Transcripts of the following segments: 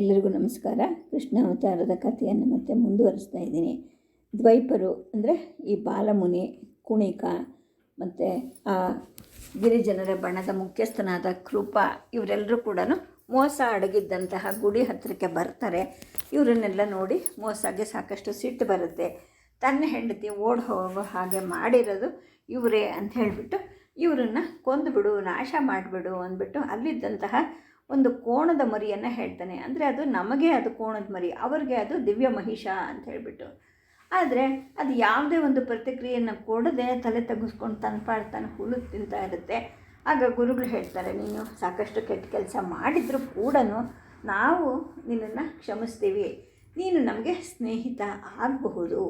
ಎಲ್ಲರಿಗೂ ನಮಸ್ಕಾರ. ಕೃಷ್ಣ ಅವತಾರದ ಕಥೆಯನ್ನು ಮತ್ತೆ ಮುಂದುವರಿಸ್ತಾ ಇದ್ದೀನಿ. ದ್ವೈಪರು ಅಂದರೆ ಈ ಬಾಲಮುನಿ, ಕುಣಿಕ ಮತ್ತು ಆ ಗಿರಿಜನರ ಬಣದ ಮುಖ್ಯಸ್ಥನಾದ ಕೃಪ ಇವರೆಲ್ಲರೂ ಕೂಡ ಮೋಸ ಅಡಗಿದ್ದಂತಹ ಗುಡಿ ಹತ್ತಿರಕ್ಕೆ ಬರ್ತಾರೆ. ಇವರನ್ನೆಲ್ಲ ನೋಡಿ ಮೋಸಗೆ ಸಾಕಷ್ಟು ಸಿಟ್ಟು ಬರುತ್ತೆ. ತನ್ನ ಹೆಂಡತಿ ಓಡಿ ಹೋಗೋ ಹಾಗೆ ಮಾಡಿರೋದು ಇವರೇ ಅಂತ ಹೇಳಿಬಿಟ್ಟು ಇವರನ್ನು ಕೊಂದುಬಿಡು, ನಾಶ ಮಾಡಿಬಿಡು ಅಂದ್ಬಿಟ್ಟು ಅಲ್ಲಿದ್ದಂತಹ ಒಂದು ಕೋಣದ ಮರಿಯನ್ನು ಹೇಳ್ತಾನೆ. ಅಂದರೆ ಅದು ನಮಗೆ ಅದು ಕೋಣದ ಮರಿ, ಅವ್ರಿಗೆ ಅದು ದಿವ್ಯ ಮಹಿಷ ಅಂತ ಹೇಳಿಬಿಟ್ಟು. ಆದರೆ ಅದು ಯಾವುದೇ ಒಂದು ಪ್ರತಿಕ್ರಿಯೆಯನ್ನು ಕೊಡದೆ ತಲೆ ತೆಗೆಸ್ಕೊಂಡು ತನ್ನ ಪಾಡು ತಾನು ಹುಳು ತಿಂತಾ ಇರುತ್ತೆ. ಆಗ ಗುರುಗಳು ಹೇಳ್ತಾರೆ, ನೀನು ಸಾಕಷ್ಟು ಕೆಟ್ಟ ಕೆಲಸ ಮಾಡಿದರೂ ಕೂಡ ನಾವು ನಿನ್ನನ್ನು ಕ್ಷಮಿಸ್ತೀವಿ. ನೀನು ನಮಗೆ ಸ್ನೇಹಿತ ಆಗಬಹುದು.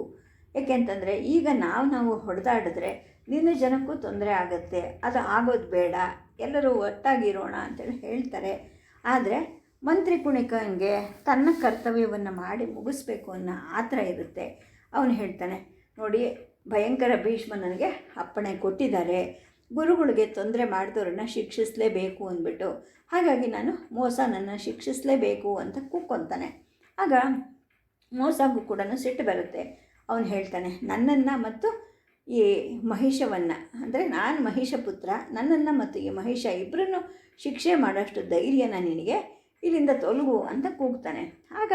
ಏಕೆಂತಂದರೆ ಈಗ ನಾವು ನಾವು ಹೊಡೆದಾಡಿದ್ರೆ ನಿನ್ನ ಜನಕ್ಕೂ ತೊಂದರೆ ಆಗುತ್ತೆ, ಅದು ಆಗೋದು ಬೇಡ, ಎಲ್ಲರೂ ಒಟ್ಟಾಗಿರೋಣ ಅಂತೇಳಿ ಹೇಳ್ತಾರೆ. ಆದರೆ ಮಂತ್ರಿ ಕುಣಿಕಂಗೆ ತನ್ನ ಕರ್ತವ್ಯವನ್ನು ಮಾಡಿ ಮುಗಿಸ್ಬೇಕು ಅನ್ನೋ ಆತರ ಇರುತ್ತೆ. ಅವನು ಹೇಳ್ತಾನೆ, ನೋಡಿ, ಭಯಂಕರ ಭೀಷ್ಮ ನನಗೆ ಅಪ್ಪಣೆ ಕೊಟ್ಟಿದ್ದಾರೆ. ಗುರುಗಳಿಗೆ ತೊಂದರೆ ಮಾಡಿದವ್ರನ್ನ ಶಿಕ್ಷಿಸಲೇಬೇಕು ಅಂದ್ಬಿಟ್ಟು. ಹಾಗಾಗಿ ನಾನು ಮೋಸ ನನ್ನ ಶಿಕ್ಷಿಸಲೇಬೇಕು ಅಂತ ಕೂಕ್ಕೊತಾನೆ ಆಗ ಮೋಸಗೂ ಕೂಡ ಸಿಟ್ಟು ಬರುತ್ತೆ. ಅವನು ಹೇಳ್ತಾನೆ, ನನ್ನನ್ನು ಮತ್ತು ಈ ಮಹಿಷವನ್ನು, ಅಂದರೆ ನಾನು ಮಹಿಷ ಪುತ್ರ, ನನ್ನನ್ನು ಮತ್ತು ಈ ಮಹಿಷ ಇಬ್ಬರನ್ನು ಶಿಕ್ಷೆ ಮಾಡೋಷ್ಟು ಧೈರ್ಯನ ನಿನಗೆ ಇಲ್ಲಿಂದ ತೊಲಗು ಅಂತ ಕೂಗ್ತಾನೆ. ಆಗ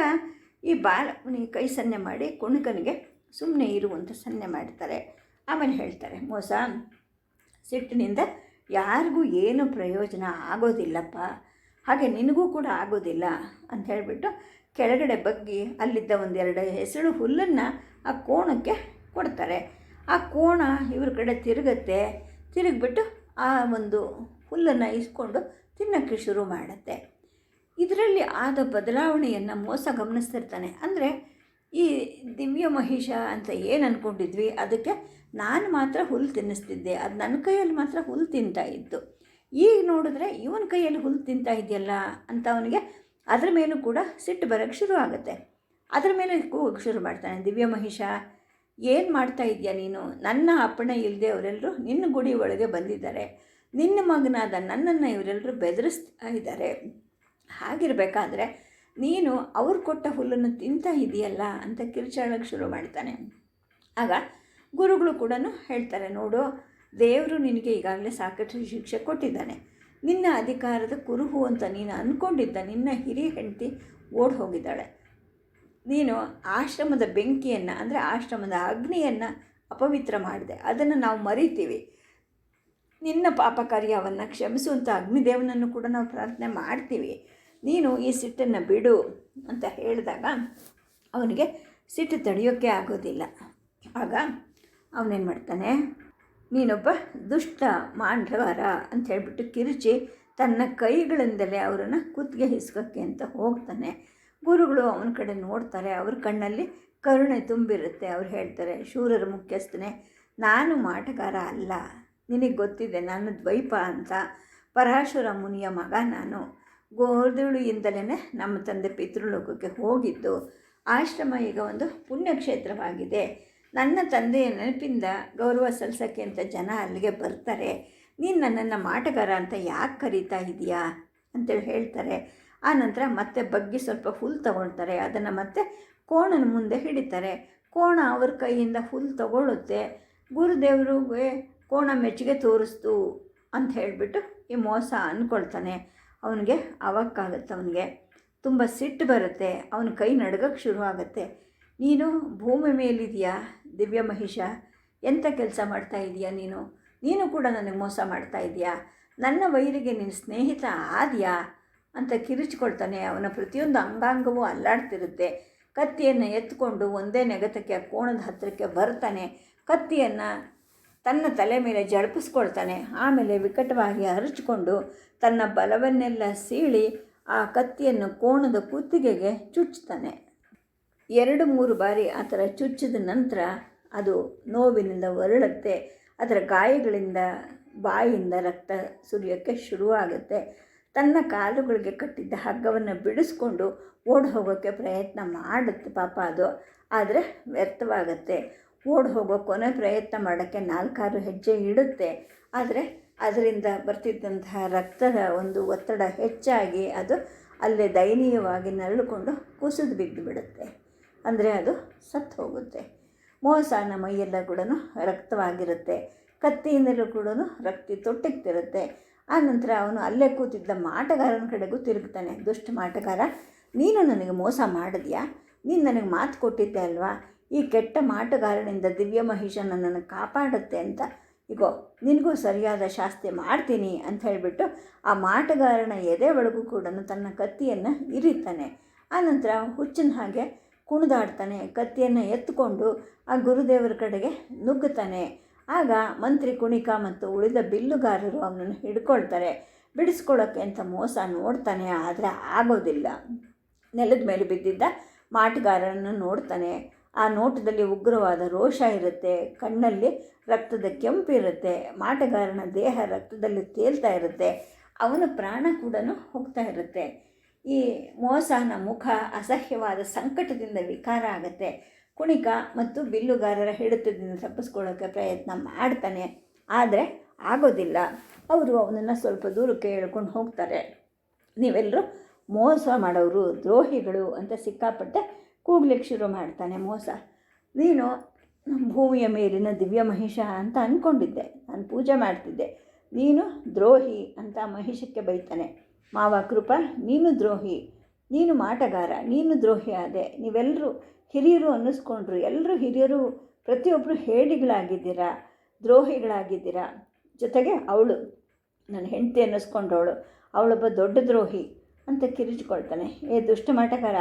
ಈ ಬಾಲನಿಗೆ ಕೈ ಸನ್ನೆ ಮಾಡಿ ಕುಣಕನಿಗೆ ಸುಮ್ಮನೆ ಇರುವಂತ ಸನ್ನೆ ಮಾಡ್ತಾರೆ. ಆಮೇಲೆ ಹೇಳ್ತಾರೆ, ಮೋಸ, ಸಿಟ್ಟಿನಿಂದ ಯಾರಿಗೂ ಏನು ಪ್ರಯೋಜನ ಆಗೋದಿಲ್ಲಪ್ಪ, ಹಾಗೆ ನಿನಗೂ ಕೂಡ ಆಗೋದಿಲ್ಲ, ಅಂತ ಹೇಳಿಬಿಟ್ಟು ಕೆಳಗಡೆ ಬಗ್ಗಿ ಅಲ್ಲಿದ್ದ ಒಂದೆರಡು ಹೆಸರು ಹುಲ್ಲನ್ನು ಆ ಕೋಣಕ್ಕೆ ಕೊಡ್ತಾರೆ. ಆ ಕೋಣ ಇವ್ರ ಕಡೆ ತಿರುಗತ್ತೆ, ತಿರುಗಿಬಿಟ್ಟು ಆ ಒಂದು ಹುಲ್ಲನ್ನು ಇಸ್ಕೊಂಡು ತಿನ್ನೋಕ್ಕೆ ಶುರು ಮಾಡುತ್ತೆ. ಇದರಲ್ಲಿ ಆದ ಬದಲಾವಣೆಯನ್ನು ಮೋಸ ಗಮನಿಸ್ತಿರ್ತಾನೆ. ಅಂದರೆ ಈ ದಿವ್ಯ ಮಹಿಷ ಅಂತ ಏನು ಅಂದ್ಕೊಂಡಿದ್ವಿ ಅದಕ್ಕೆ ನಾನು ಮಾತ್ರ ಹುಲ್ಲು ತಿನ್ನಿಸ್ತಿದ್ದೆ. ಅದು ನನ್ನ ಕೈಯಲ್ಲಿ ಮಾತ್ರ ಹುಲ್ಲು ತಿಂತಾ ಇತ್ತು. ಈಗ ನೋಡಿದ್ರೆ ಇವನ ಕೈಯಲ್ಲಿ ಹುಲ್ಲು ತಿಂತಾ ಇದೆಯಲ್ಲ ಅಂತ ಅವನಿಗೆ ಅದ್ರ ಮೇಲೂ ಕೂಡ ಸಿಟ್ಟು ಬರೋಕ್ಕೆ ಶುರು ಆಗುತ್ತೆ. ಅದರ ಮೇಲೆ ಕೂಗಕ್ಕೆ ಶುರು ಮಾಡ್ತಾನೆ, ದಿವ್ಯ ಮಹಿಷ, ಏನು ಮಾಡ್ತಾ ಇದೆಯಾ ನೀನು? ನನ್ನ ಅಪ್ಪಣೆ ಇಲ್ಲದೆ ಅವರೆಲ್ಲರೂ ನಿನ್ನ ಗುಡಿ ಒಳಗೆ ಬಂದಿದ್ದಾರೆ. ನಿನ್ನ ಮಗನಾದ ನನ್ನನ್ನು ಇವರೆಲ್ಲರೂ ಬೆದರಿಸ್ತಾ ಇದ್ದಾರೆ. ಹಾಗಿರಬೇಕಾದ್ರೆ ನೀನು ಅವ್ರು ಕೊಟ್ಟ ಹುಲ್ಲನ್ನು ತಿಂತಾ ಇದೆಯಲ್ಲ ಅಂತ ಕಿರ್ಚಾಡೋಕ್ಕೆ ಶುರು ಮಾಡ್ತಾನೆ. ಆಗ ಗುರುಗಳು ಕೂಡ ಹೇಳ್ತಾರೆ, ನೋಡು, ದೇವರು ನಿನಗೆ ಈಗಾಗಲೇ ಸಾಕಷ್ಟು ಶಿಕ್ಷೆ ಕೊಟ್ಟಿದ್ದಾನೆ. ನಿನ್ನ ಅಧಿಕಾರದ ಕುರುಹು ಅಂತ ನೀನು ಅಂದ್ಕೊಂಡಿದ್ದ ನಿನ್ನ ಹಿರಿಯ ಹೆಂಡತಿ ಓಡಿ ಹೋಗಿದ್ದಾಳೆ ನೀನು ಆಶ್ರಮದ ಬೆಂಕಿಯನ್ನು, ಅಂದರೆ ಆಶ್ರಮದ ಅಗ್ನಿಯನ್ನು ಅಪವಿತ್ರ ಮಾಡಿದೆ. ಅದನ್ನು ನಾವು ಮರಿತೀವಿ. ನಿನ್ನ ಪಾಪ ಕಾರ್ಯವನ್ನು ಕ್ಷಮಿಸುವಂಥ ಅಗ್ನಿದೇವನನ್ನು ಕೂಡ ನಾವು ಪ್ರಾರ್ಥನೆ ಮಾಡ್ತೀವಿ. ನೀನು ಈ ಸಿಟ್ಟನ್ನು ಬಿಡು ಅಂತ ಹೇಳಿದಾಗ ಅವನಿಗೆ ಸಿಟ್ಟು ತಡೆಯೋಕ್ಕೆ ಆಗೋದಿಲ್ಲ. ಆಗ ಅವನೇನು ಮಾಡ್ತಾನೆ? ನೀನೊಬ್ಬ ದುಷ್ಟ ಮಾಂಡವಾರ ಅಂತ ಹೇಳಿಬಿಟ್ಟು ಕಿರುಚಿ ತನ್ನ ಕೈಗಳಿಂದಲೇ ಅವರನ್ನು ಕುತ್ತಿಗೆ ಹಿಸ್ಕೋಕ್ಕೆ ಅಂತ ಹೋಗ್ತಾನೆ. ಗುರುಗಳು ಅವನ ಕಡೆ ನೋಡ್ತಾರೆ, ಅವ್ರ ಕಣ್ಣಲ್ಲಿ ಕರುಣೆ ತುಂಬಿರುತ್ತೆ, ಅವ್ರು ಹೇಳ್ತಾರೆ, ಶೂರರ ಮುಖ್ಯಸ್ಥನೇ, ನಾನು ಮಾಟಗಾರ ಅಲ್ಲ, ನಿನಗೆ ಗೊತ್ತಿದೆ, ನಾನು ದ್ವೈಪ ಅಂತ. ಪರಾಶುರ ಮುನಿಯ ಮಗ ನಾನು. ಗೋಧುಳಿಯಿಂದಲೇ ನಮ್ಮ ತಂದೆ ಪಿತೃಲೋಕಕ್ಕೆ ಹೋಗಿದ್ದು. ಆಶ್ರಮ ಈಗ ಒಂದು ಪುಣ್ಯಕ್ಷೇತ್ರವಾಗಿದೆ. ನನ್ನ ತಂದೆಯ ನೆನಪಿಂದ ಗೌರವ ಸಲ್ಲಿಸೋಕ್ಕೆ ಅಂತ ಜನ ಅಲ್ಲಿಗೆ ಬರ್ತಾರೆ. ನೀನು ನನ್ನನ್ನು ಮಾಟಗಾರ ಅಂತ ಯಾಕೆ ಕರೀತಾ ಇದೆಯಾ? ಅಂತೇಳಿ ಹೇಳ್ತಾರೆ. ಆ ನಂತರ ಮತ್ತೆ ಬಗ್ಗಿ ಸ್ವಲ್ಪ ಹುಲ್ ತಗೊಳ್ತಾರೆ. ಅದನ್ನು ಮತ್ತೆ ಕೋಣನ ಮುಂದೆ ಹಿಡಿತಾರೆ. ಕೋಣ ಅವ್ರ ಕೈಯಿಂದ ಹುಲ್ ತಗೊಳ್ಳುತ್ತೆ. ಗುರುದೇವ್ರಿಗೆ ಕೋಣ ಮೆಚ್ಚುಗೆ ತೋರಿಸ್ತು ಅಂತ ಹೇಳಿಬಿಟ್ಟು ಈ ಮೋಸ ಅಂದ್ಕೊಳ್ತಾನೆ ಅವನಿಗೆ ಅವಕ್ಕಾಗತ್ತೆ ಅವನಿಗೆ. ತುಂಬ ಸಿಟ್ಟು ಬರುತ್ತೆ. ಅವನ ಕೈ ನಡ್ಗಕ್ಕೆ ಶುರು ಆಗುತ್ತೆ ನೀನು ಭೂಮಿ ಮೇಲಿದೆಯಾ, ದಿವ್ಯ ಮಹಿಷ? ಎಂಥ ಕೆಲಸ ಮಾಡ್ತಾ ಇದೆಯಾ ನೀನು? ನೀನು ಕೂಡ ನನಗೆ ಮೋಸ ಮಾಡ್ತಾ ಇದೆಯಾ? ನನ್ನ ವೈರಿಗೆ ನಿನ್ನ ಸ್ನೇಹಿತ ಆದ್ಯಾ? ಅಂತ ಕಿರಿಚಿಕೊಳ್ತಾನೆ. ಅವನ ಪ್ರತಿಯೊಂದು ಅಂಗಾಂಗವೂ ಅಲ್ಲಾಡ್ತಿರುತ್ತೆ. ಕತ್ತಿಯನ್ನು ಎತ್ಕೊಂಡು ಒಂದೇ ನೆಗತಕ್ಕೆ ಕೋಣದ ಹತ್ತಿರಕ್ಕೆ ಬರ್ತಾನೆ. ಕತ್ತಿಯನ್ನು ತನ್ನ ತಲೆ ಮೇಲೆ ಜಳಪಿಸ್ಕೊಳ್ತಾನೆ. ಆಮೇಲೆ ವಿಕಟವಾಗಿ ಹರಚಿಕೊಂಡು ತನ್ನ ಬಲವನ್ನೆಲ್ಲ ಸೀಳಿ ಆ ಕತ್ತಿಯನ್ನು ಕೋಣದ ಕುತ್ತಿಗೆಗೆ ಚುಚ್ಚುತ್ತಾನೆ. ಎರಡು ಮೂರು ಬಾರಿ ಆ ಥರ ಚುಚ್ಚಿದ ನಂತರ ಅದು ನೋವಿನಿಂದ ಹೊರಳುತ್ತೆ. ಅದರ ಗಾಯಗಳಿಂದ ಬಾಯಿಂದ ರಕ್ತ ಸುರಿಯೋಕ್ಕೆ ಶುರುವಾಗುತ್ತೆ. ತನ್ನ ಕಾಲುಗಳಿಗೆ ಕಟ್ಟಿದ್ದ ಹಗ್ಗವನ್ನು ಬಿಡಿಸ್ಕೊಂಡು ಓಡಿ ಹೋಗೋಕ್ಕೆ ಪ್ರಯತ್ನ ಮಾಡುತ್ತೆ ಪಾಪ ಅದು. ಆದರೆ ವ್ಯರ್ಥವಾಗುತ್ತೆ. ಓಡಿ ಹೋಗೋ ಕೊನೆ ಪ್ರಯತ್ನ ಮಾಡೋಕ್ಕೆ ನಾಲ್ಕಾರು ಹೆಜ್ಜೆ ಇಡುತ್ತೆ. ಆದರೆ ಅದರಿಂದ ಬರ್ತಿದ್ದಂತಹ ರಕ್ತದ ಒಂದು ಒತ್ತಡ ಹೆಚ್ಚಾಗಿ ಅದು ಅಲ್ಲೇ ದಯನೀಯವಾಗಿ ನರಳಿಕೊಂಡು ಕುಸಿದು ಬಿದ್ದು ಬಿಡುತ್ತೆ. ಅಂದರೆ ಅದು ಸತ್ತು ಹೋಗುತ್ತೆ. ಮೋಸನ ಮೈಯೆಲ್ಲ ಕೂಡ ರಕ್ತವಾಗಿರುತ್ತೆ. ಕತ್ತಿಯಿಂದಲೂ ಕೂಡ ರಕ್ತ ತೊಟ್ಟಿಗ್ತಿರುತ್ತೆ. ಆನಂತರ ಅವನು ಅಲ್ಲೇ ಕೂತಿದ್ದ ಮಾಟಗಾರನ ಕಡೆಗೂ ತಿರುಗ್ತಾನೆ. ದುಷ್ಟ ಮಾಟಗಾರ, ನೀನು ನನಗೆ ಮೋಸ ಮಾಡಿದ್ಯಾ? ನೀನು ನನಗೆ ಮಾತು ಕೊಟ್ಟಿದ್ದೆ ಅಲ್ವಾ? ಈ ಕೆಟ್ಟ ಮಾಟಗಾರನಿಂದ ದಿವ್ಯ ಮಹಿಷ ನನ್ನನ್ನು ಕಾಪಾಡುತ್ತೆ ಅಂತ. ಇಗೋ, ನಿನಗೂ ಸರಿಯಾದ ಶಾಸ್ತಿ ಮಾಡ್ತೀನಿ ಅಂತ ಹೇಳಿಬಿಟ್ಟು ಆ ಮಾಟಗಾರನ ಎದೆ ಒಳಗೂ ಕೂಡ ತನ್ನ ಕತ್ತಿಯನ್ನು ಇರಿತಾನೆ. ಆನಂತರ ಹುಚ್ಚಿನ ಹಾಗೆ ಕುಣಿದಾಡ್ತಾನೆ, ಕತ್ತಿಯನ್ನು ಎತ್ತುಕೊಂಡು ಆ ಗುರುದೇವರ ಕಡೆಗೆ ನುಗ್ಗುತ್ತಾನೆ. ಆಗ ಮಂತ್ರಿ ಕುಣಿಕ ಮತ್ತು ಉಳಿದ ಬಿಲ್ಲುಗಾರರು ಅವನನ್ನು ಹಿಡ್ಕೊಳ್ತಾರೆ. ಬಿಡಿಸ್ಕೊಳ್ಳೋಕ್ಕೆ ಅಂತ ಮೋಸ ನೋಡ್ತಾನೆ, ಆದರೆ ಆಗೋದಿಲ್ಲ. ನೆಲದ ಮೇಲೆ ಬಿದ್ದಿದ್ದ ಮಾಟಗಾರನನ್ನು ನೋಡ್ತಾನೆ. ಆ ನೋಟದಲ್ಲಿ ಉಗ್ರವಾದ ರೋಷ ಇರುತ್ತೆ, ಕಣ್ಣಲ್ಲಿ ರಕ್ತದ ಕೆಂಪು ಇರುತ್ತೆ, ಮಾಟಗಾರನ ದೇಹ ರಕ್ತದಲ್ಲಿ ತೇಲ್ತಾ ಇರುತ್ತೆ. ಅವನ ಪ್ರಾಣ ಕೂಡ ಹೋಗ್ತಾ ಇರುತ್ತೆ. ಈ ಮೋಸನ ಮುಖ ಅಸಹ್ಯವಾದ ಸಂಕಟದಿಂದ ವಿಕಾರ ಆಗುತ್ತೆ. ಕುಣಿಕ ಮತ್ತು ಬಿಲ್ಲುಗಾರರ ಹಿಡಿತದಿಂದ ತಪ್ಪಿಸ್ಕೊಳ್ಳೋಕ್ಕೆ ಪ್ರಯತ್ನ ಮಾಡ್ತಾನೆ. ಆದರೆ ಆಗೋದಿಲ್ಲ. ಅವರು ಅವನನ್ನು ಸ್ವಲ್ಪ ದೂರಕ್ಕೆ ಎಳ್ಕೊಂಡು ಹೋಗ್ತಾರೆ. ನೀವೆಲ್ಲರೂ ಮೋಸ ಮಾಡೋರು, ದ್ರೋಹಿಗಳು ಅಂತ ಸಿಕ್ಕಾಪಟ್ಟೆ ಕೂಗ್ಲಿಕ್ಕೆ ಶುರು ಮಾಡ್ತಾನೆ ಮೋಸ. ನೀನು ಭೂಮಿಯ ಮೇಲಿನ ದಿವ್ಯ ಮಹಿಷ ಅಂತ ಅಂದ್ಕೊಂಡಿದ್ದೆ ನಾನು ಪೂಜೆ ಮಾಡ್ತಿದ್ದೆ. ನೀನು ದ್ರೋಹಿ ಅಂತ ಮಹಿಷಕ್ಕೆ ಬೈತಾನೆ. ಮಾವ ಕೃಪ, ನೀನು ದ್ರೋಹಿ, ನೀನು ಮಾಟಗಾರ, ನೀನು ದ್ರೋಹಿ ಆದೆ ನೀವೆಲ್ಲರೂ ಹಿರಿಯರು ಅನ್ನಿಸ್ಕೊಂಡ್ರು ಎಲ್ಲರೂ ಹಿರಿಯರು ಪ್ರತಿಯೊಬ್ಬರು ಹೇಡಿಗಳಾಗಿದ್ದೀರಾ, ದ್ರೋಹಿಗಳಾಗಿದ್ದೀರಾ? ಜೊತೆಗೆ ಅವಳು, ನನ್ನ ಹೆಂಡತಿ ಅನ್ನಿಸ್ಕೊಂಡವಳು ಅವಳೊಬ್ಬ ದೊಡ್ಡ ದ್ರೋಹಿ ಅಂತ ಕಿರಿಚಿಕೊಳ್ತಾನೆ. ಏ ದುಷ್ಟ ಮಾಟಗಾರ,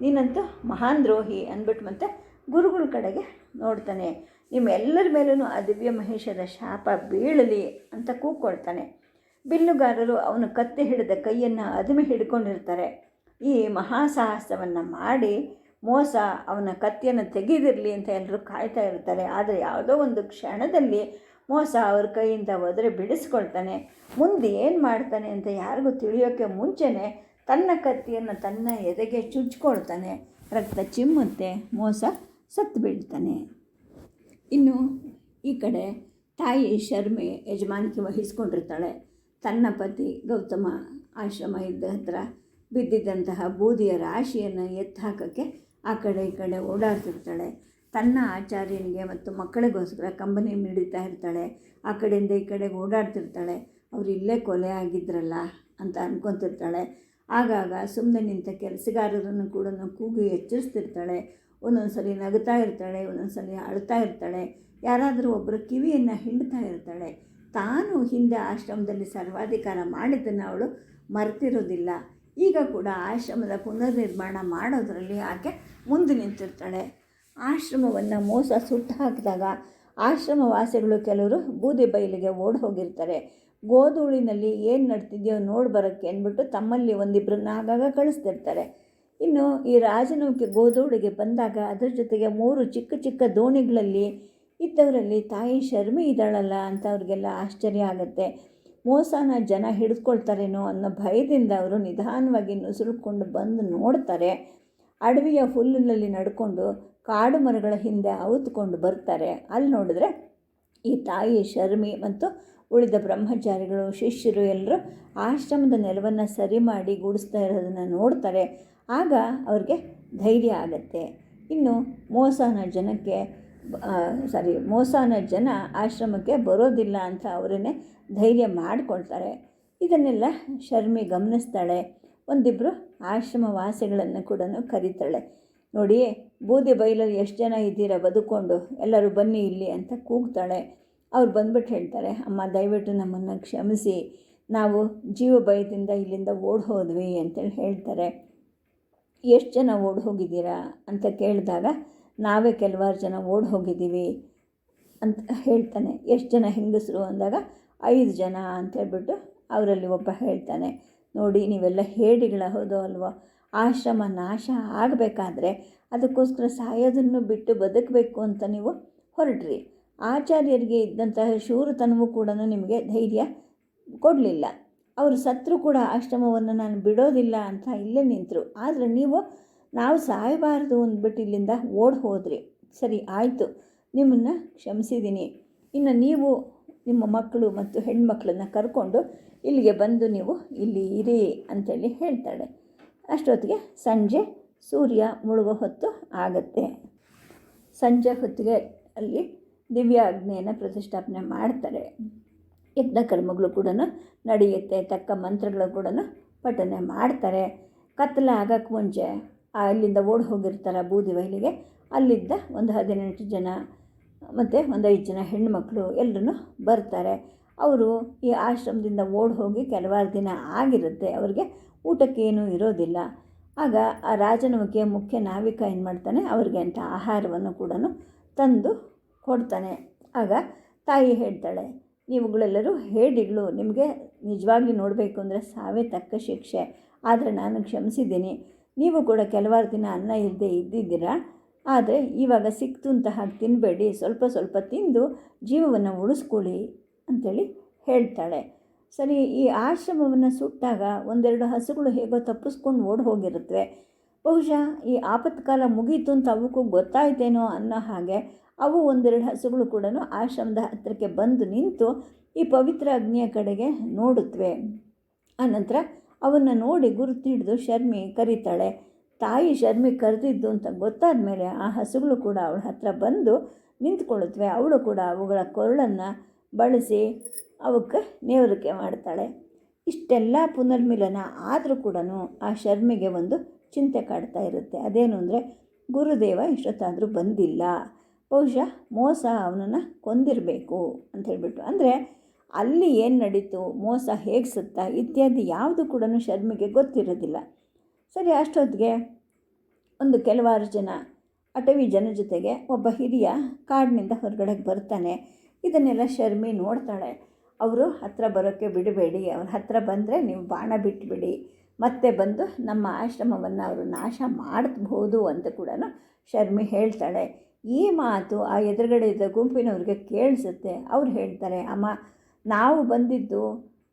ನೀನಂತೂ ಮಹಾನ್ ದ್ರೋಹಿ ಅಂದ್ಬಿಟ್ಟು ಮತ್ತೆ ಗುರುಗಳ ಕಡೆಗೆ ನೋಡ್ತಾನೆ. ನಿಮ್ಮೆಲ್ಲರ ಮೇಲೂ ಆ ದಿವ್ಯ ಮಹೇಶದ ಶಾಪ ಬೀಳಲಿ ಅಂತ ಕೂಗ್ಕೊಳ್ತಾನೆ ಬಿಲ್ಲುಗಾರರು ಅವನು ಕತ್ತಿ ಹಿಡಿದ ಕೈಯನ್ನು ಅದುಮೆ ಹಿಡ್ಕೊಂಡಿರ್ತಾರೆ. ಈ ಮಹಾಸಾಹಸವನ್ನು ಮಾಡಿ ಮೋಸ ಅವನ ಕತ್ತಿಯನ್ನು ತೆಗೆದಿರಲಿ ಅಂತ ಎಲ್ಲರೂ ಕಾಯ್ತಾ ಇರ್ತಾರೆ. ಆದರೆ ಯಾವುದೋ ಒಂದು ಕ್ಷಣದಲ್ಲಿ ಮೋಸ ಅವ್ರ ಕೈಯಿಂದ ಒದರೆ ಬಿಡಿಸ್ಕೊಳ್ತಾನೆ. ಮುಂದೆ ಏನು ಮಾಡ್ತಾನೆ ಅಂತ ಯಾರಿಗೂ ತಿಳಿಯೋಕ್ಕೆ ಮುಂಚೆನೇ ತನ್ನ ಕತ್ತಿಯನ್ನು ತನ್ನ ಎದೆಗೆ ಚುಚ್ಕೊಳ್ತಾನೆ. ರಕ್ತ ಚಿಮ್ಮುತ್ತೆ, ಮೋಸ ಸತ್ತು ಬೀಳ್ತಾನೆ. ಇನ್ನು ಈ ಕಡೆ ತಾಯಿ ಶರ್ಮೆ ಯಜಮಾನಿಕೆ ವಹಿಸ್ಕೊಂಡಿರ್ತಾಳೆ. ತನ್ನ ಪತಿ ಗೌತಮ ಆಶ್ರಮ ಇದ್ದ ಹತ್ರ ಬಿದ್ದಿದ್ದಂತಹ ಬೂದಿಯ ರಾಶಿಯನ್ನು ಎತ್ತು ಹಾಕೋಕ್ಕೆ ಆ ಕಡೆ ಈ ಕಡೆ ಓಡಾಡ್ತಿರ್ತಾಳೆ. ತನ್ನ ಆಚಾರ್ಯನಿಗೆ ಮತ್ತು ಮಕ್ಕಳಿಗೋಸ್ಕರ ಕಂಬನಿ ಮಿಡಿತಾ ಇರ್ತಾಳೆ. ಆ ಕಡೆಯಿಂದ ಈ ಕಡೆಗೆ ಓಡಾಡ್ತಿರ್ತಾಳೆ. ಅವರು ಇಲ್ಲೇ ಕೊಲೆ ಆಗಿದ್ರಲ್ಲ ಅಂತ ಅಂದ್ಕೊತಿರ್ತಾಳೆ ಆಗಾಗ ಸುಮ್ಮನೆ ನಿಂತ ಕೆಲಸಗಾರರನ್ನು ಕೂಡ ಕೂಗಿ ಎಚ್ಚರಿಸ್ತಿರ್ತಾಳೆ. ಒಂದೊಂದು ಸಲ ನಗುತ್ತಾ ಇರ್ತಾಳೆ, ಒಂದೊಂದು ಸಲ ಅಳ್ತಾ ಇರ್ತಾಳೆ. ಯಾರಾದರೂ ಒಬ್ಬರು ಕಿವಿಯನ್ನು ಹಿಂಡ್ತಾ ಇರ್ತಾಳೆ. ತಾನು ಹಿಂದೆ ಆಶ್ರಮದಲ್ಲಿ ಸರ್ವಾಧಿಕಾರ ಮಾಡಿದ್ದನ್ನು ಅವಳು ಮರೆತಿರೋದಿಲ್ಲ. ಈಗ ಕೂಡ ಆಶ್ರಮದ ಪುನರ್ನಿರ್ಮಾಣ ಮಾಡೋದರಲ್ಲಿ ಆಕೆ ಮುಂದೆ ನಿಂತಿರ್ತಾಳೆ. ಆಶ್ರಮವನ್ನು ಮೋಸ ಸುಟ್ಟು ಹಾಕಿದಾಗ ಆಶ್ರಮವಾಸಿಗಳು ಕೆಲವರು ಬೂದಿ ಬಯಲಿಗೆ ಓಡಿ ಹೋಗಿರ್ತಾರೆ. ಗೋಧೂಳಿನಲ್ಲಿ ಏನು ನಡ್ತಿದೆಯೋ ನೋಡಿ ಬರೋಕ್ಕೆ ಅಂದ್ಬಿಟ್ಟು ತಮ್ಮಲ್ಲಿ ಒಂದಿಬ್ಬರನ್ನ ಆಗಾಗ ಕಳಿಸ್ತಿರ್ತಾರೆ. ಇನ್ನು ಈ ರಾಜನೌಕೆ ಗೋಧೂಳಿಗೆ ಬಂದಾಗ ಅದರ ಜೊತೆಗೆ ಮೂರು ಚಿಕ್ಕ ಚಿಕ್ಕ ದೋಣಿಗಳಲ್ಲಿ ಇದ್ದವರಲ್ಲಿ ತಾಯಿ ಶರ್ಮಿ ಇದ್ದಾಳಲ್ಲ ಅಂತ ಅವ್ರಿಗೆಲ್ಲ ಆಶ್ಚರ್ಯ ಆಗುತ್ತೆ. ಮೋಸನ ಜನ ಹಿಡಿದುಕೊಳ್ತಾರೇನೋ ಅನ್ನೋ ಭಯದಿಂದ ಅವರು ನಿಧಾನವಾಗಿ ನುಸುಳ್ಕೊಂಡು ಬಂದು ನೋಡ್ತಾರೆ. ಅಡವಿಯ ಹುಲ್ಲಿನಲ್ಲಿ ನಡ್ಕೊಂಡು ಕಾಡು ಮರಗಳ ಹಿಂದೆ ಅವುತ್ಕೊಂಡು ಬರ್ತಾರೆ. ಅಲ್ಲಿ ನೋಡಿದ್ರೆ ಈ ತಾಯಿ ಶರ್ಮಿ ಮತ್ತು ಉಳಿದ ಬ್ರಹ್ಮಚಾರಿಗಳು, ಶಿಷ್ಯರು ಎಲ್ಲರೂ ಆಶ್ರಮದ ನೆಲವನ್ನು ಸರಿ ಮಾಡಿ ಗೂಡಿಸ್ತಾ ಇರೋದನ್ನು ನೋಡ್ತಾರೆ. ಆಗ ಅವ್ರಿಗೆ ಧೈರ್ಯ ಆಗತ್ತೆ. ಇನ್ನು ಮೋಸನ ಜನಕ್ಕೆ ಸಾರಿ ಮೋಸನ ಜನ ಆಶ್ರಮಕ್ಕೆ ಬರೋದಿಲ್ಲ ಅಂತ ಅವರನ್ನೇ ಧೈರ್ಯ ಮಾಡಿಕೊಳ್ತಾರೆ. ಇದನ್ನೆಲ್ಲ ಶರ್ಮಿ ಗಮನಿಸ್ತಾಳೆ. ಒಂದಿಬ್ಬರು ಆಶ್ರಮ ವಾಸಿಗಳನ್ನು ಕೂಡ ಕರೀತಾಳೆ. ನೋಡಿ, ಬೂದಿ ಬೈಲಲ್ಲಿ ಎಷ್ಟು ಜನ ಇದ್ದೀರಾ ಬದುಕೊಂಡು, ಎಲ್ಲರೂ ಬನ್ನಿ ಇಲ್ಲಿ ಅಂತ ಕೂಗ್ತಾಳೆ. ಅವ್ರು ಬಂದ್ಬಿಟ್ಟು ಹೇಳ್ತಾರೆ, ಅಮ್ಮ, ದಯವಿಟ್ಟು ನಮ್ಮನ್ನು ಕ್ಷಮಿಸಿ. ನಾವು ಜೀವ ಭಯದಿಂದ ಇಲ್ಲಿಂದ ಓಡಿ ಹೋದ್ವಿ ಅಂತೇಳಿ ಹೇಳ್ತಾರೆ. ಎಷ್ಟು ಜನ ಓಡಿ ಹೋಗಿದ್ದೀರಾ? ಅಂತ ಕೇಳಿದಾಗ ನಾವೇ ಕೆಲವಾರು ಜನ ಓಡಿ ಹೋಗಿದ್ದೀವಿ ಅಂತ ಹೇಳ್ತಾನೆ. ಎಷ್ಟು ಜನ ಹೆಂಗಸರು ಅಂದಾಗ ಐದು ಜನ ಅಂತ ಹೇಳ್ಬಿಟ್ಟು ಅವರಲ್ಲಿ ಒಬ್ಬ ಹೇಳ್ತಾನೆ, ನೋಡಿ, ನೀವೆಲ್ಲ ಹೇಡಿಗಳ ಹೌದು ಅಲ್ವೋ? ಆಶ್ರಮ ನಾಶ ಆಗಬೇಕಾದ್ರೆ ಅದಕ್ಕೋಸ್ಕರ ಸಾಯೋದನ್ನು ಬಿಟ್ಟು ಬದುಕಬೇಕು ಅಂತ ನೀವು ಹೊರಟ್ರಿ. ಆಚಾರ್ಯರಿಗೆ ಇದ್ದಂತಹ ಶೂರತನವೂ ಕೂಡ ನಿಮಗೆ ಧೈರ್ಯ ಕೊಡಲಿಲ್ಲ. ಅವರು ಸತ್ರು ಕೂಡ ಆಶ್ರಮವನ್ನು ನಾನು ಬಿಡೋದಿಲ್ಲ ಅಂತ ಇಲ್ಲೇ ನಿಂತರು. ಆದರೆ ನೀವು ನಾವು ಸಾಯಬಾರ್ದು ಅಂದ್ಬಿಟ್ಟು ಇಲ್ಲಿಂದ ಓಡಿ ಹೋದ್ರಿ. ಸರಿ, ಆಯಿತು. ನಿಮ್ಮನ್ನು ಕ್ಷಮಿಸಿದ್ದೀನಿ ಇನ್ನು ನೀವು ನಿಮ್ಮ ಮಕ್ಕಳು ಮತ್ತು ಹೆಣ್ಮಕ್ಳನ್ನ ಕರ್ಕೊಂಡು ಇಲ್ಲಿಗೆ ಬಂದು ನೀವು ಇಲ್ಲಿ ಇರಿ ಅಂತೇಳಿ ಹೇಳ್ತಾಳೆ. ಅಷ್ಟೊತ್ತಿಗೆ ಸಂಜೆ ಸೂರ್ಯ ಮುಳುಗೋ ಹೊತ್ತು ಆಗುತ್ತೆ. ಸಂಜೆ ಹೊತ್ತಿಗೆ ಅಲ್ಲಿ ದಿವ್ಯಾಗ್ನೆಯನ್ನು ಪ್ರತಿಷ್ಠಾಪನೆ ಮಾಡ್ತಾರೆ. ಯಜ್ಞ ಕರ್ಮಗಳು ಕೂಡ ನಡೆಯುತ್ತೆ, ತಕ್ಕ ಮಂತ್ರಗಳು ಕೂಡ ಪಠನೆ ಮಾಡ್ತಾರೆ. ಕತ್ತಲೆ ಆಗೋಕ್ಕೆ ಮುಂಚೆ ಅಲ್ಲಿಂದ ಓಡಿ ಹೋಗಿರ್ತಾರೆ ಬೂದಿ ಬಯಲಿಗೆ ಅಲ್ಲಿದ್ದ ಒಂದು ಹದಿನೆಂಟು ಜನ, ಮತ್ತು ಒಂದು ಐದು ಜನ ಹೆಣ್ಣುಮಕ್ಕಳು ಎಲ್ಲರೂ ಬರ್ತಾರೆ. ಅವರು ಈ ಆಶ್ರಮದಿಂದ ಓಡಿ ಹೋಗಿ ಕೆಲವಾರು ದಿನ ಆಗಿರುತ್ತೆ, ಅವರಿಗೆ ಊಟಕ್ಕೇನೂ ಇರೋದಿಲ್ಲ. ಆಗ ಆ ರಾಜನಮುಖಿಯ ಮುಖ್ಯ ನಾವಿಕ ಏನು ಮಾಡ್ತಾನೆ, ಅವ್ರಿಗೆ ಅಂತ ಆಹಾರವನ್ನು ಕೂಡ ತಂದು ಕೊಡ್ತಾನೆ. ಆಗ ತಾಯಿ ಹೇಳ್ತಾಳೆ, ನೀವುಗಳೆಲ್ಲರೂ ಹೇಡಿಗಳು ನಿಮಗೆ ನಿಜವಾಗಿ ನೋಡಬೇಕು ಅಂದರೆ ಸಾವೇ ತಕ್ಕ ಶಿಕ್ಷೆ. ಆದರೆ ನಾನು ಕ್ಷಮಿಸಿದ್ದೀನಿ. ನೀವು ಕೂಡ ಕೆಲವಾರು ದಿನ ಅನ್ನ ಇಲ್ಲದೆ ಇದ್ದಿದ್ದೀರಾ? ಆದರೆ ಇವಾಗ ಸಿಕ್ತು ಅಂತ ಹಾಗೆ ತಿನ್ನಬೇಡಿ ಸ್ವಲ್ಪ ಸ್ವಲ್ಪ ತಿಂದು ಜೀವವನ್ನು ಉಳಿಸ್ಕೊಳ್ಳಿ ಅಂಥೇಳಿ ಹೇಳ್ತಾಳೆ. ಸರಿ, ಈ ಆಶ್ರಮವನ್ನು ಸುಟ್ಟಾಗ ಒಂದೆರಡು ಹಸುಗಳು ಹೇಗೋ ತಪ್ಪಿಸ್ಕೊಂಡು ಓಡಿ ಹೋಗಿರುತ್ತವೆ ಬಹುಶಃ ಈ ಆಪತ್ಕಾಲ ಮುಗೀತು ಅಂತ ಅವಕ್ಕೂ ಗೊತ್ತಾಯ್ತೇನೋ ಅನ್ನೋ ಹಾಗೆ ಅವು ಒಂದೆರಡು ಹಸುಗಳು ಕೂಡ ಆಶ್ರಮದ ಹತ್ತಿರಕ್ಕೆ ಬಂದು ನಿಂತು ಈ ಪವಿತ್ರ ಅಗ್ನಿಯ ಕಡೆಗೆ ನೋಡುತ್ತವೆ ಆನಂತರ ಅವನ್ನು ನೋಡಿ ಗುರುತು ಹಿಡಿದು ಶರ್ಮಿ ಕರೀತಾಳೆ. ತಾಯಿ ಶರ್ಮಿ ಕರೆದಿದ್ದು ಅಂತ ಗೊತ್ತಾದ ಮೇಲೆ ಆ ಹಸುಗಳು ಕೂಡ ಅವಳ ಹತ್ರ ಬಂದು ನಿಂತ್ಕೊಳ್ಳುತ್ತವೆ ಅವಳು ಕೂಡ ಅವುಗಳ ಕೊರಳನ್ನು ಬಳಸಿ ಅವಕ್ಕೆ ನೇವರಿಕೆ ಮಾಡ್ತಾಳೆ. ಇಷ್ಟೆಲ್ಲ ಪುನರ್ಮಿಲನ ಆದರೂ ಕೂಡ ಆ ಶರ್ಮಿಗೆ ಒಂದು ಚಿಂತೆ ಕಾಡ್ತಾ ಇರುತ್ತೆ. ಅದೇನು ಅಂದರೆ ಗುರುದೇವ ಇಷ್ಟೊತ್ತಾದರೂ ಬಂದಿಲ್ಲ. ಬಹುಶಃ ಮೋಸ ಅವನನ್ನು ಕೊಂದಿರಬೇಕು ಅಂತ ಹೇಳ್ಬಿಟ್ಟು ಅಂದರೆ ಅಲ್ಲಿ ಏನು ನಡೀತು, ಮೋಸ ಹೇಗೆ ಸುತ್ತ ಇತ್ಯಾದಿ ಯಾವುದು ಕೂಡ ಶರ್ಮಿಗೆ ಗೊತ್ತಿರೋದಿಲ್ಲ. ಸರಿ, ಅಷ್ಟೊತ್ತಿಗೆ ಒಂದು ಕೆಲವಾರು ಜನ ಅಟವಿ ಜನ ಜೊತೆಗೆ ಒಬ್ಬ ಹಿರಿಯ ಕಾಡಿನಿಂದ ಹೊರಗಡೆಗೆ ಬರ್ತಾನೆ. ಇದನ್ನೆಲ್ಲ ಶರ್ಮಿ ನೋಡ್ತಾಳೆ. ಅವರು ಹತ್ತಿರ ಬರೋಕ್ಕೆ ಬಿಡಬೇಡಿ, ಅವ್ರ ಹತ್ತಿರ ಬಂದರೆ ನೀವು ಬಾಣ ಬಿಟ್ಟುಬಿಡಿ ಮತ್ತೆ ಬಂದು ನಮ್ಮ ಆಶ್ರಮವನ್ನು ಅವರು ನಾಶ ಮಾಡಬಹುದು ಅಂತ ಕೂಡ ಶರ್ಮಿ ಹೇಳ್ತಾಳೆ. ಈ ಮಾತು ಆ ಎದುರುಗಡೆ ಇದ್ದ ಗುಂಪಿನವ್ರಿಗೆ ಕೇಳಿಸುತ್ತೆ. ಅವ್ರು ಹೇಳ್ತಾರೆ, ಅಮ್ಮ ನಾವು ಬಂದಿದ್ದು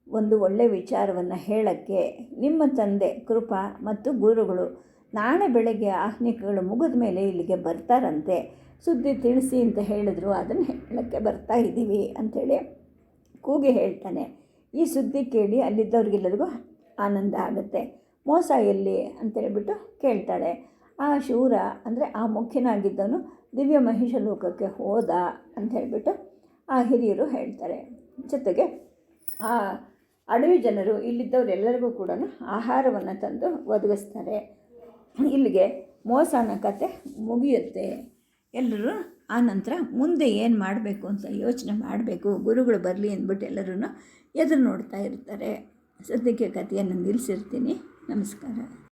ಒಂದು ಒಳ್ಳೆಯ ವಿಚಾರವನ್ನು ಹೇಳೋಕ್ಕೆ ನಿಮ್ಮ ತಂದೆ, ಕೃಪಾ ಮತ್ತು ಗುರುಗಳು ನಾಳೆ ಬೆಳಗ್ಗೆ ಆಹ್ನಿಕಗಳು ಮುಗಿದ ಮೇಲೆ ಇಲ್ಲಿಗೆ ಬರ್ತಾರಂತೆ. ಸುದ್ದಿ ತಿಳಿಸಿ ಅಂತ ಹೇಳಿದ್ರು, ಅದನ್ನು ಹೇಳೋಕ್ಕೆ ಬರ್ತಾ ಇದ್ದೀವಿ ಅಂಥೇಳಿ ಕೂಗಿ ಹೇಳ್ತಾನೆ. ಈ ಸುದ್ದಿ ಕೇಳಿ ಅಲ್ಲಿದ್ದವ್ರಿಗೆಲ್ಲರಿಗೂ ಆನಂದ ಆಗುತ್ತೆ. ಮೋಸ ಎಲ್ಲಿ ಅಂತೇಳ್ಬಿಟ್ಟು ಕೇಳ್ತಾಳೆ. ಆ ಶೂರ ಅಂದರೆ ಆ ಮುಖ್ಯನಾಗಿದ್ದವನು ದಿವ್ಯ ಮಹಿಷ ಲೋಕಕ್ಕೆ ಹೋದ ಅಂತ ಹೇಳಿಬಿಟ್ಟು ಆ ಹಿರಿಯರು ಹೇಳ್ತಾರೆ. ಜೊತೆಗೆ ಆ ಅಡವಿ ಜನರು ಇಲ್ಲಿದ್ದವರೆಲ್ಲರಿಗೂ ಕೂಡ ಆಹಾರವನ್ನು ತಂದು ಒದಗಿಸ್ತಾರೆ. ಇಲ್ಲಿಗೆ ಮೋಸನ ಕತೆ ಮುಗಿಯುತ್ತೆ. ಎಲ್ಲರೂ ಆ ನಂತರ ಮುಂದೆ ಏನು ಮಾಡಬೇಕು ಅಂತ ಯೋಚನೆ ಮಾಡಬೇಕು. ಗುರುಗಳು ಬರಲಿ ಅಂದ್ಬಿಟ್ಟು ಎಲ್ಲರೂ ಎದುರು ನೋಡ್ತಾ ಇರ್ತಾರೆ. ಸದ್ಯಕ್ಕೆ ಕಥೆಯನ್ನು ನಿಲ್ಲಿಸಿರ್ತೀನಿ ನಮಸ್ಕಾರ.